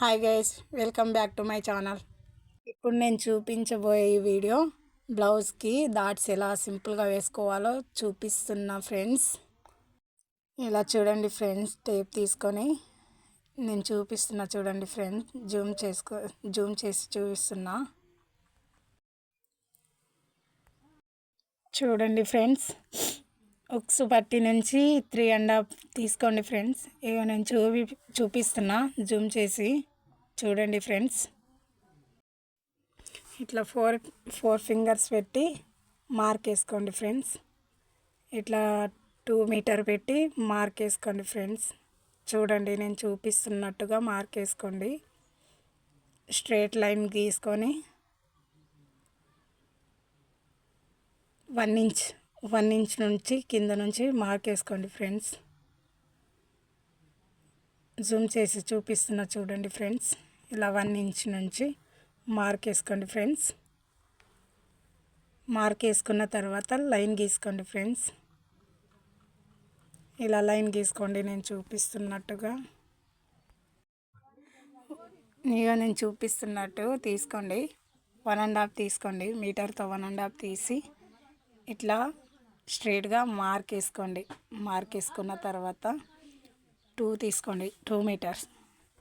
Hi guys welcome back to my channel ఇప్పుడు నేను చూపించబోయే ఈ వీడియో బ్లౌజ్కి డాట్స్ ఎలా సింపుల్గా వేసుకోవాలో చూపిస్తున్నా ఫ్రెండ్స్ ఇలా చూడండి ఫ్రెండ్స్ టేప్ తీసుకొని నేను చూపిస్తున్నా చూడండి ఫ్రెండ్స్ జూమ్ చేసుకో జూమ్ చేసి చూపిస్తున్నా. చూడండి ఫ్రెండ్స్ ఉక్స్ పట్టి నుంచి త్రీ అండ్ హాఫ్ తీసుకోండి ఫ్రెండ్స్ ఇక నేను చూపి చూపిస్తున్నా జూమ్ చేసి. చూడండి ఫ్రెండ్స్. ఇట్లా ఫోర్ ఫోర్ ఫింగర్స్ పెట్టి మార్క్ వేసుకోండి ఫ్రెండ్స్. ఇట్లా టూ మీటర్ పెట్టి మార్క్ వేసుకోండి ఫ్రెండ్స్. చూడండి నేను చూపిస్తున్నట్టుగా మార్క్ వేసుకోండి. స్ట్రేట్ లైన్ గీసుకొని వన్ ఇంచ్ వన్ ఇంచ్ నుంచి కింద నుంచి మార్క్ వేసుకోండి ఫ్రెండ్స్. జూమ్ చేసి చూపిస్తున్నా చూడండి ఫ్రెండ్స్. ఇలా వన్ ఇంచ్ నుంచి మార్క్ వేసుకోండి ఫ్రెండ్స్. మార్క్ వేసుకున్న తర్వాత లైన్ గీసుకోండి ఫ్రెండ్స్. ఇలా లైన్ గీసుకోండి నేను చూపిస్తున్నట్టుగా. ఇక నేను చూపిస్తున్నట్టు తీసుకోండి. వన్ అండ్ హాఫ్ తీసుకోండి మీటర్తో వన్ అండ్ హాఫ్ తీసి ఇట్లా స్ట్రైట్గా మార్క్ వేసుకోండి. మార్క్ వేసుకున్న తర్వాత టూ తీసుకోండి టూ మీటర్స్.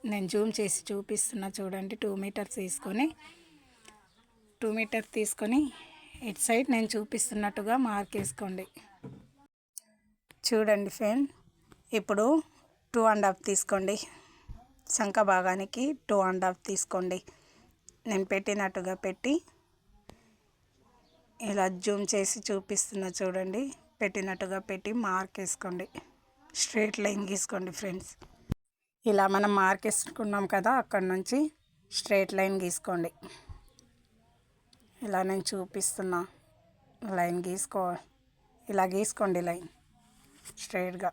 నేను జూమ్ చేసి చూపిస్తున్నా చూడండి. టూ మీటర్స్ తీసుకొని టూ మీటర్స్ తీసుకొని ఇటు సైడ్ నేను చూపిస్తున్నట్టుగా మార్క్ వేసుకోండి. చూడండి ఫ్రెండ్ ఇప్పుడు టూ అండ్ హాఫ్ తీసుకోండి. శంఖ భాగానికి టూ అండ్ హాఫ్ తీసుకోండి. నేను పెట్టినట్టుగా పెట్టి ఇలా జూమ్ చేసి చూపిస్తున్నా చూడండి. పెట్టినట్టుగా పెట్టి మార్క్ వేసుకోండి. స్ట్రేట్ లైన్ గీసుకోండి ఫ్రెండ్స్. ఇలా మనం మార్కేసుకున్నాం కదా అక్కడ నుంచి స్ట్రేట్ లైన్ గీసుకోండి. ఇలా నేను చూపిస్తున్నా లైన్ గీసుకో ఇలా గీసుకోండి లైన్ స్ట్రేట్గా.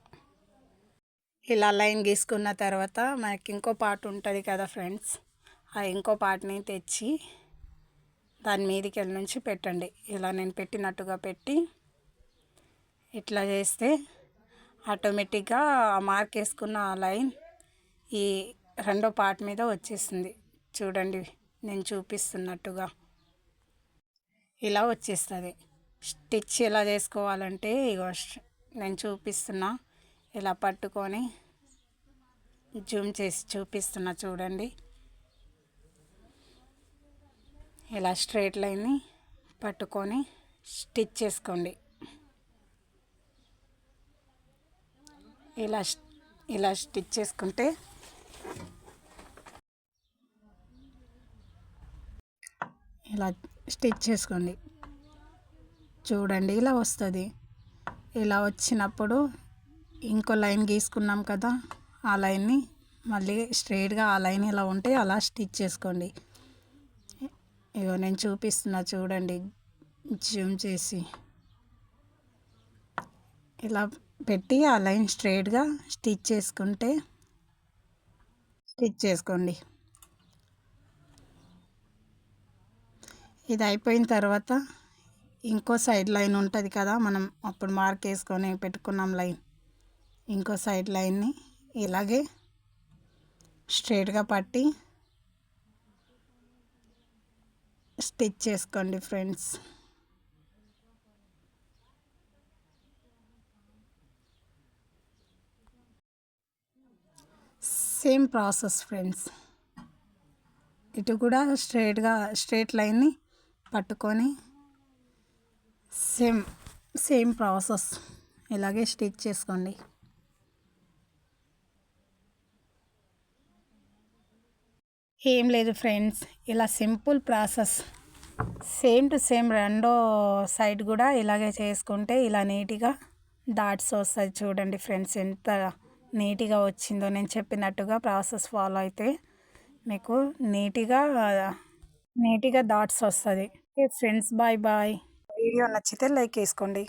ఇలా లైన్ గీసుకున్న తర్వాత మనకి ఇంకో పార్ట్ ఉంటుంది కదా ఫ్రెండ్స్ ఆ ఇంకో పార్ట్ని తెచ్చి దాని మీదకి వెళ్ళి నుంచి పెట్టండి. ఇలా నేను పెట్టినట్టుగా పెట్టి ఇట్లా చేస్తే ఆటోమేటిక్గా మార్క్ వేసుకున్న లైన్ ఈ రెండో పార్ట్ మీద వచ్చేస్తుంది చూడండి నేను చూపిస్తున్నట్టుగా. ఇలా వచ్చేస్తుంది. స్టిచ్ ఎలా చేసుకోవాలంటే ఇగో నేను చూపిస్తున్నా. ఇలా పట్టుకొని జూమ్ చేసి చూపిస్తున్నా చూడండి. ఇలా స్ట్రేట్ లైన్ని పట్టుకొని స్టిచ్ చేసుకోండి. ఇలా ఇలా స్టిచ్ చేసుకుంటే ఇలా స్టిచ్ చేసుకోండి. చూడండి ఇలా వస్తుంది. ఇలా వచ్చినప్పుడు ఇంకో లైన్ గీసుకున్నాం కదా ఆ లైన్ని మళ్ళీ స్ట్రైట్గా ఆ లైన్ ఇలా ఉంటే అలా స్టిచ్ చేసుకోండి. ఇగో నేను చూపిస్తున్నా చూడండి జూమ్ చేసి. ఇలా పెట్టి ఆ లైన్ స్ట్రైట్గా స్టిచ్ చేసుకుంటే స్టిచ్ చేసుకోండి. ఇది అయిపోయిన తర్వాత ఇంకో సైడ్ లైన్ ఉంటుంది కదా మనం అప్పుడు మార్క్ వేసుకొని పెట్టుకున్నాం లైన్. ఇంకో సైడ్ లైన్ని ఇలాగే స్ట్రేట్గా పట్టి స్టిచ్ చేసుకోండి ఫ్రెండ్స్. Same process friends. ఇటు కూడా స్ట్రేట్గా స్ట్రేట్ లైన్ని పట్టుకొని సేమ్ సేమ్ ప్రాసెస్. ఇలాగే స్టిచ్ చేసుకోండి. ఏం లేదు ఫ్రెండ్స్ ఇలా simple process. Same to same రెండో సైడ్ కూడా ఇలాగే చేసుకుంటే ఇలా నీట్గా డాట్స్ వస్తాయి చూడండి ఫ్రెండ్స్ ఎంత నీట్గా వచ్చిందో. నేను చెప్పినట్టుగా ప్రాసెస్ ఫాలో అయితే మీకు నీట్గా నీట్గా డాట్స్ వస్తుంది ఫ్రెండ్స్ బాయ్ బాయ్ వీడియో నచ్చితే లైక్ వేసుకోండి